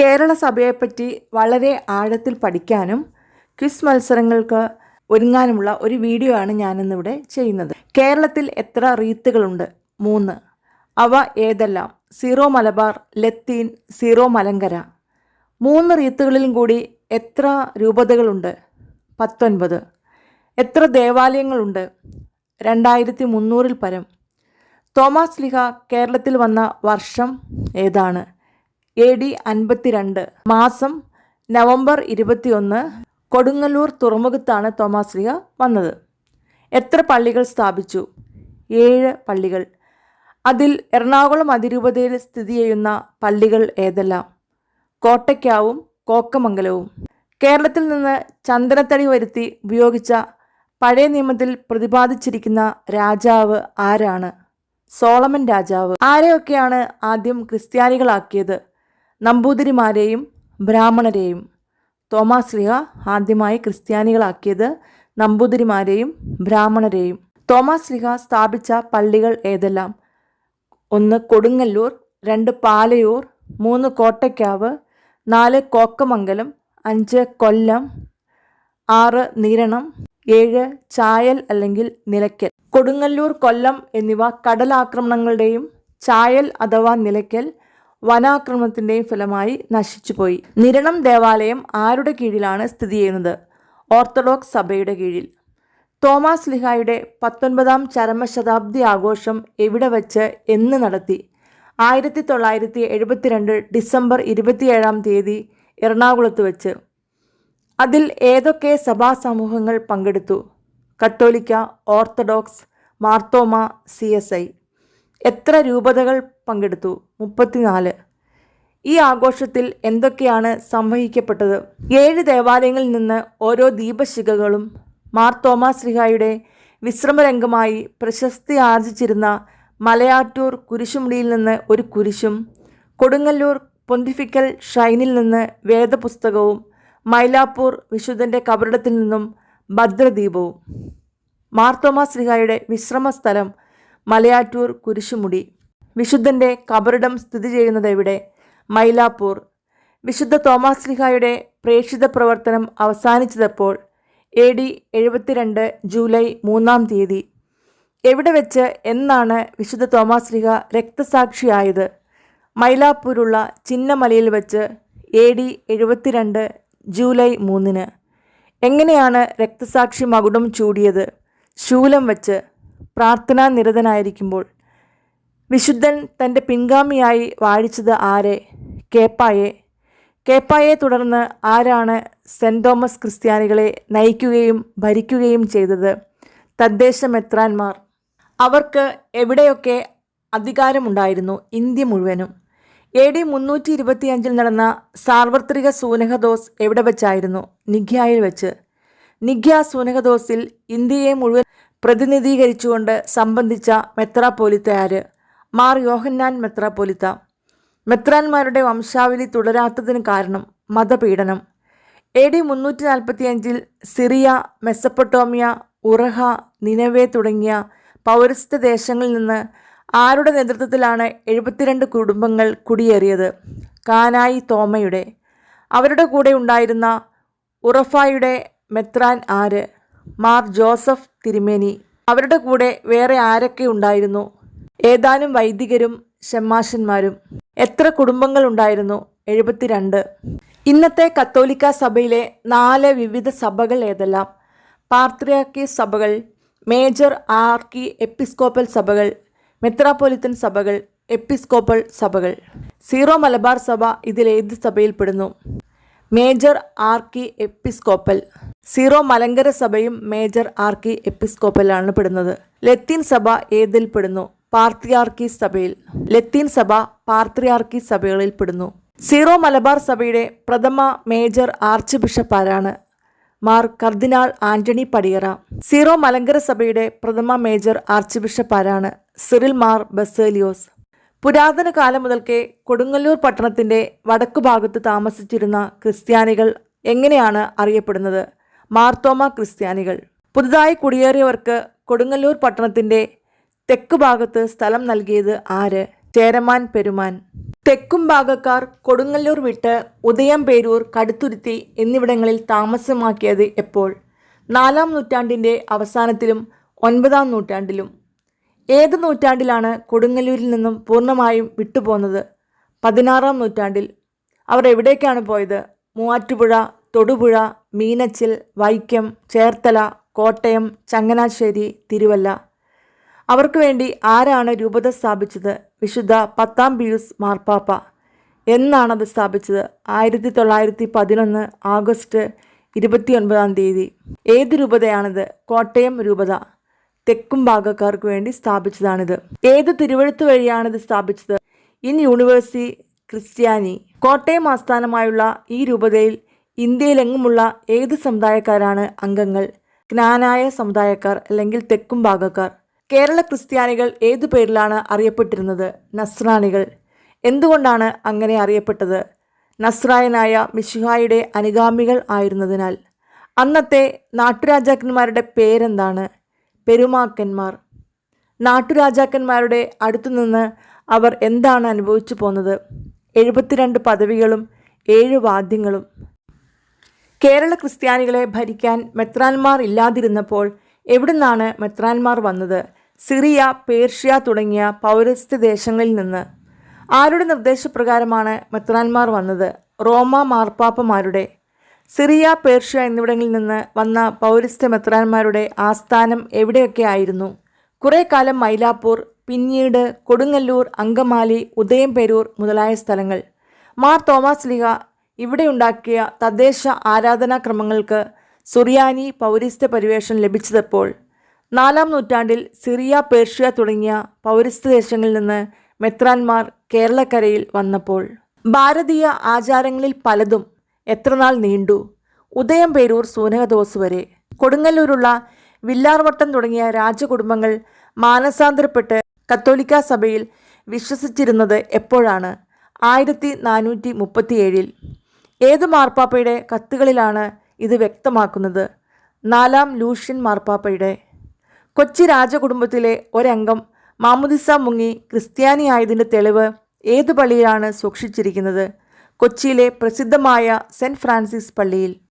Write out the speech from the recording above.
കേരള സഭയെപ്പറ്റി വളരെ ആഴത്തിൽ പഠിക്കാനും ക്വിസ് മത്സരങ്ങൾക്ക് ഒരുങ്ങാനുമുള്ള ഒരു വീഡിയോ ആണ് ഞാനിന്നിവിടെ ചെയ്യുന്നത്. കേരളത്തിൽ എത്ര റീത്തുകളുണ്ട്? മൂന്ന്. അവ ഏതെല്ലാം? സീറോ മലബാർ ലത്തീൻ സീറോ മലങ്കര. മൂന്ന് റീത്തുകളിലും കൂടി എത്ര രൂപതകളുണ്ട്? പത്തൊൻപത്. എത്ര ദേവാലയങ്ങളുണ്ട്? രണ്ടായിരത്തി മുന്നൂറിൽ പരം. തോമസ് ലിഹ കേരളത്തിൽ വന്ന വർഷം ഏതാണ്? എ ഡി അൻപത്തിരണ്ട് മാസം നവംബർ ഇരുപത്തിയൊന്ന് കൊടുങ്ങല്ലൂർ തുറമുഖത്താണ് തോമസ് ലിഹ വന്നത്. എത്ര പള്ളികൾ സ്ഥാപിച്ചു? ഏഴ് പള്ളികൾ. അതിൽ എറണാകുളം അതിരൂപതയിൽ സ്ഥിതി ചെയ്യുന്ന പള്ളികൾ ഏതെല്ലാം? കോട്ടയ്ക്കാവും കോക്കമംഗലവും. കേരളത്തിൽ നിന്ന് ചന്ദനത്തടി വരുത്തി ഉപയോഗിച്ച പഴയ നിയമത്തിൽ പ്രതിപാദിച്ചിരിക്കുന്ന രാജാവ് ആരാണ്? സോളമൻ രാജാവ്. ആരെയൊക്കെയാണ് ആദ്യം ക്രിസ്ത്യാനികളാക്കിയത്? നമ്പൂതിരിമാരെയും ബ്രാഹ്മണരെയും. തോമാസ് ലിഹ ആദ്യമായി ക്രിസ്ത്യാനികളാക്കിയത് നമ്പൂതിരിമാരെയും ബ്രാഹ്മണരെയും. തോമസ് ലിഹ സ്ഥാപിച്ച പള്ളികൾ ഏതെല്ലാം? ഒന്ന് കൊടുങ്ങല്ലൂർ രണ്ട് പാലയൂർ മൂന്ന് കോട്ടയ്ക്കാവ് നാല് കോക്കമംഗലം അഞ്ച് കൊല്ലം ആറ് നീരണം ഏഴ് ചായൽ അല്ലെങ്കിൽ നിലയ്ക്കൽ. കൊടുങ്ങല്ലൂർ കൊല്ലം എന്നിവ കടലാക്രമണങ്ങളുടെയും ചായൽ അഥവാ നിലയ്ക്കൽ വനാക്രമണത്തിന്റെയും ഫലമായി നശിച്ചുപോയി. നിരണം ദേവാലയം ആരുടെ കീഴിലാണ് സ്ഥിതി ചെയ്യുന്നത്? ഓർത്തഡോക്സ് സഭയുടെ കീഴിൽ. തോമസ് ലിഹായുടെ പത്തൊൻപതാം ചരമശതാബ്ദി ആഘോഷം എവിടെ വച്ച് എന്ന് നടത്തി. ആയിരത്തി തൊള്ളായിരത്തി എഴുപത്തിരണ്ട് ഡിസംബർ ഇരുപത്തിയേഴാം തീയതി എറണാകുളത്ത് വെച്ച്. അതിൽ ഏതൊക്കെ സഭാ സമൂഹങ്ങൾ പങ്കെടുത്തു? കത്തോലിക്ക Orthodox Marthoma C S I. എത്ര രൂപതകൾ പങ്കെടുത്തു? മുപ്പത്തിനാല്. ഈ ആഘോഷത്തിൽ എന്തൊക്കെയാണ് സംവഹിക്കപ്പെട്ടത്? ഏഴ് ദേവാലയങ്ങളിൽ നിന്ന് ഓരോ ദീപശിഖകളും മാർ തോമസ് ശ്രീഹായുടെ വിശ്രമരംഗമായി പ്രശസ്തി ആർജിച്ചിരുന്ന മലയാറ്റൂർ കുരിശുമുടിയിൽ നിന്ന് ഒരു കുരിശും കൊടുങ്ങല്ലൂർ പൊന്തിഫിക്കൽ ഷൈനിൽ നിന്ന് വേദപുസ്തകവും മൈലാപ്പൂർ വിശുദ്ധന്റെ കബറിടത്തിൽ നിന്നും ഭദ്രദീപവും. മാർത്തോമാ ശ്രീഹായുടെ വിശ്രമസ്ഥലം മലയാറ്റൂർ കുരിശുമുടി. വിശുദ്ധന്റെ കബറിടം സ്ഥിതി ചെയ്യുന്നത് എവിടെ? മൈലാപ്പൂർ. വിശുദ്ധ തോമാസ് ലിഹായുടെ പ്രേക്ഷിത പ്രവർത്തനം അവസാനിച്ചതപ്പോൾ എ ഡി എഴുപത്തിരണ്ട് ജൂലൈ മൂന്നാം തീയതി. എവിടെ വെച്ച് എന്നാണ് വിശുദ്ധ തോമാസ് ലിഹ രക്തസാക്ഷിയായത്? മൈലാപ്പൂരുള്ള ചിന്നമലയിൽ വെച്ച് എ ഡി എഴുപത്തിരണ്ട് ജൂലൈ മൂന്നിന്. എങ്ങനെയാണ് രക്തസാക്ഷി മകുടം ചൂടിയത്? ശൂലം വെച്ച് പ്രാർത്ഥനാ നിരതനായിരിക്കുമ്പോൾ വിശുദ്ധൻ തന്റെ പിൻഗാമിയായി വാഴിച്ചത് ആരെ? കേപ്പായെ. കേപ്പായെ തുടർന്ന് ആരാണ് സെന്റ് തോമസ് ക്രിസ്ത്യാനികളെ നയിക്കുകയും ഭരിക്കുകയും ചെയ്തത്? തദ്ദേശ മെത്രാന്മാർ. അവർക്ക് എവിടെയൊക്കെ അധികാരമുണ്ടായിരുന്നു? ഇന്ത്യ മുഴുവനും. എ ഡി മുന്നൂറ്റി ഇരുപത്തിയഞ്ചിൽ നടന്ന സാർവത്രിക സൂനഹദോസ് എവിടെ വെച്ചായിരുന്നു? നിഖ്യായിൽ വെച്ച്. നിഖ്യ സൂനഹദോസിൽ ഇന്ത്യയെ മുഴുവൻ പ്രതിനിധീകരിച്ചുകൊണ്ട് സംബന്ധിച്ച മെത്രാപ്പോലിത്തയാര് മാർ യോഹന്നാൻ മെത്രാപ്പോലിത്ത. മെത്രാന്മാരുടെ വംശാവലി തുടരാത്തതിന് കാരണം മതപീഡനം. എ ഡി മുന്നൂറ്റി നാൽപ്പത്തിയഞ്ചിൽ സിറിയ മെസ്സപ്പൊട്ടോമിയ ഉറഹ നിനവേ തുടങ്ങിയ പൗരസ്ത്യ ദേശങ്ങളിൽ നിന്ന് ആരുടെ നേതൃത്വത്തിലാണ് എഴുപത്തിരണ്ട് കുടുംബങ്ങൾ കുടിയേറിയത്? കാനായി തോമയുടെ. അവരുടെ കൂടെ ഉണ്ടായിരുന്ന ഉറഫായുടെ മെത്രാൻ ആര്? മാർ ജോസഫ് തിരുമേനി. അവരുടെ കൂടെ വേറെ ആരൊക്കെ ഉണ്ടായിരുന്നു? ഏതാനും വൈദികരും ഷമ്മാശന്മാരും. എത്ര കുടുംബങ്ങൾ ഉണ്ടായിരുന്നു? എഴുപത്തിരണ്ട്. ഇന്നത്തെ കത്തോലിക്ക സഭയിലെ നാല് വിവിധ സഭകൾ ഏതെല്ലാം? പാർത്രിയാക്കി സഭകൾ മേജർ ആർക്കി എപ്പിസ്കോപ്പൽ സഭകൾ മെത്രാപ്പൊലിത്തൻ സഭകൾ എപ്പിസ്കോപ്പൽ സഭകൾ. സീറോ മലബാർ സഭ ഇതിലേത് സഭയിൽപ്പെടുന്നു? Major archiepiscopal. സീറോ മലങ്കര സഭയും മേജർ ആർക്കി എപ്പിസ്കോപ്പലാണ് പെടുന്നത്. ലത്തീൻ സഭ ഏതിൽ പെടുന്നു? പാർത്തിയാർക്കി സഭയിൽ. ലത്തീൻ സഭ പാർത്തിയാർക്കി സഭകളിൽ പെടുന്നു. സീറോ മലബാർ സഭയുടെ പ്രഥമ മേജർ ആർച്ച് ബിഷപ്പ് ആരാണ് മാർ കർദിനാൾ ആന്റണി പടിയറ. സീറോ മലങ്കര സഭയുടെ പ്രഥമ മേജർ ആർച്ച് ബിഷപ്പ് ആരാണ് സിറിൽ മാർ ബസേലിയോസ്. പുരാതന കാലം മുതൽക്കേ കൊടുങ്ങല്ലൂർ പട്ടണത്തിന്റെ വടക്കു ഭാഗത്ത് താമസിച്ചിരുന്ന ക്രിസ്ത്യാനികൾ എങ്ങനെയാണ് അറിയപ്പെടുന്നത്? മാർത്തോമ ക്രിസ്ത്യാനികൾ. പുതുതായി കുടിയേറിയവർക്ക് കൊടുങ്ങല്ലൂർ പട്ടണത്തിന്റെ തെക്ക് ഭാഗത്ത് സ്ഥലം നൽകിയത് ആര്? ചേരമാൻ പെരുമാൻ. തെക്കും ഭാഗക്കാർ കൊടുങ്ങല്ലൂർ വിട്ട് ഉദയം പേരൂർ കടുത്തുരുത്തി എന്നിവിടങ്ങളിൽ താമസമാക്കിയത് എപ്പോൾ? നാലാം നൂറ്റാണ്ടിന്റെ അവസാനത്തിലും ഒൻപതാം നൂറ്റാണ്ടിലും. ഏത് നൂറ്റാണ്ടിലാണ് കൊടുങ്ങല്ലൂരിൽ നിന്നും പൂർണമായും വിട്ടുപോകുന്നത് പതിനാറാം നൂറ്റാണ്ടിൽ. അവർ എവിടേക്കാണ് പോയത്? മൂവാറ്റുപുഴ തൊടുപുഴ മീനച്ചിൽ വൈക്കം ചേർത്തല കോട്ടയം ചങ്ങനാശ്ശേരി തിരുവല്ല. അവർക്ക് വേണ്ടി ആരാണ് രൂപത സ്ഥാപിച്ചത്? വിശുദ്ധ പത്താം പിയൂസ് മാർപ്പാപ്പ. എന്നാണത് സ്ഥാപിച്ചത്? ആയിരത്തി തൊള്ളായിരത്തി പതിനൊന്ന് ആഗസ്റ്റ് ഇരുപത്തിയൊൻപതാം തീയതി. ഏത് രൂപതയാണിത്? കോട്ടയം രൂപത. തെക്കും ഭാഗക്കാർക്ക് വേണ്ടി സ്ഥാപിച്ചതാണിത്. ഏത് തിരുവഴുത്ത് വഴിയാണിത് സ്ഥാപിച്ചത്? ഇൻ യൂണിവേഴ്സിറ്റി ക്രിസ്ത്യാനി. കോട്ടയം ആസ്ഥാനമായുള്ള ഈ രൂപതയിൽ ഇന്ത്യയിലെങ്ങുമുള്ള ഏത് സമുദായക്കാരാണ് അംഗങ്ങൾ? ജ്ഞാനായ സമുദായക്കാർ അല്ലെങ്കിൽ തെക്കും ഭാഗക്കാർ? കേരള ക്രിസ്ത്യാനികൾ ഏതു പേരിലാണ് അറിയപ്പെട്ടിരുന്നത്? നസ്രാണികൾ. എന്തുകൊണ്ടാണ് അങ്ങനെ അറിയപ്പെട്ടത്? നസ്രായനായ മിഷിഹായുടെ അനുഗാമികൾ ആയിരുന്നതിനാൽ. അന്നത്തെ നാട്ടുരാജാക്കന്മാരുടെ പേരെന്താണ്? പെരുമാക്കന്മാർ. നാട്ടുരാജാക്കന്മാരുടെ അടുത്തുനിന്ന് അവർ എന്താണ് അനുഭവിച്ചു പോന്നത്? എഴുപത്തിരണ്ട് പദവികളും ഏഴ് വാദ്യങ്ങളും. കേരള ക്രിസ്ത്യാനികളെ ഭരിക്കാൻ മെത്രാൻമാർ ഇല്ലാതിരുന്നപ്പോൾ എവിടുന്നാണ് മെത്രാൻമാർ വന്നത്? സിറിയ പേർഷ്യ തുടങ്ങിയ പൗരസ്ത്യ ദേശങ്ങളിൽ നിന്ന്. ആരുടെ നിർദ്ദേശപ്രകാരമാണ് മെത്രാൻമാർ വന്നത്? റോമ മാർപ്പാപ്പമാരുടെ. സിറിയ പേർഷ്യ എന്നിവിടങ്ങളിൽ നിന്ന് വന്ന പൗരസ്ത്യ മെത്രാൻമാരുടെ ആസ്ഥാനം എവിടെയൊക്കെ ആയിരുന്നു? കുറേ കാലം മൈലാപ്പൂർ പിന്നീട് കൊടുങ്ങല്ലൂർ അങ്കമാലി ഉദയംപേരൂർ മുതലായ സ്ഥലങ്ങൾ. മാർ തോമസ് ലിഹ ഇവിടെ ഉണ്ടാക്കിയ തദ്ദേശ ആരാധനാക്രമങ്ങൾക്ക് സുറിയാനി പൗരസ്ത്യ പരിവേഷം ലഭിച്ചതപ്പോൾ നാലാം നൂറ്റാണ്ടിൽ സിറിയ പേർഷ്യ തുടങ്ങിയ പൗരസ്ത്യ ദേശങ്ങളിൽ നിന്ന് മെത്രാന്മാർ കേരളക്കരയിൽ വന്നപ്പോൾ ഭാരതീയ ആചാരങ്ങളിൽ പലതും എത്രനാൾ നീണ്ടു. ഉദയം പേരൂർ സൂനകദോസ് വരെ കൊടുങ്ങല്ലൂരുള്ള വില്ലാർവട്ടം തുടങ്ങിയ രാജകുടുംബങ്ങൾ മാനസാന്തരപ്പെട്ട് കത്തോലിക്ക സഭയിൽ വിശ്വസിച്ചിരുന്നത് എപ്പോഴാണ്? ആയിരത്തി നാനൂറ്റി മുപ്പത്തിയേഴിൽ ഏത് മാർപ്പാപ്പയുടെ കത്തുകളിലാണ് ഇത് വ്യക്തമാക്കുന്നത്? നാലാം ലൂഷ്യൻ മാർപ്പാപ്പയുടെ. കൊച്ചി രാജകുടുംബത്തിലെ ഒരംഗം മാമുദിസ മുങ്ങി ക്രിസ്ത്യാനിയായതിന്റെ തെളിവ് ഏതു പള്ളിയിലാണ് സൂക്ഷിച്ചിരിക്കുന്നത്? കൊച്ചിയിലെ പ്രസിദ്ധമായ സെന്റ് ഫ്രാൻസിസ് പള്ളിയിൽ.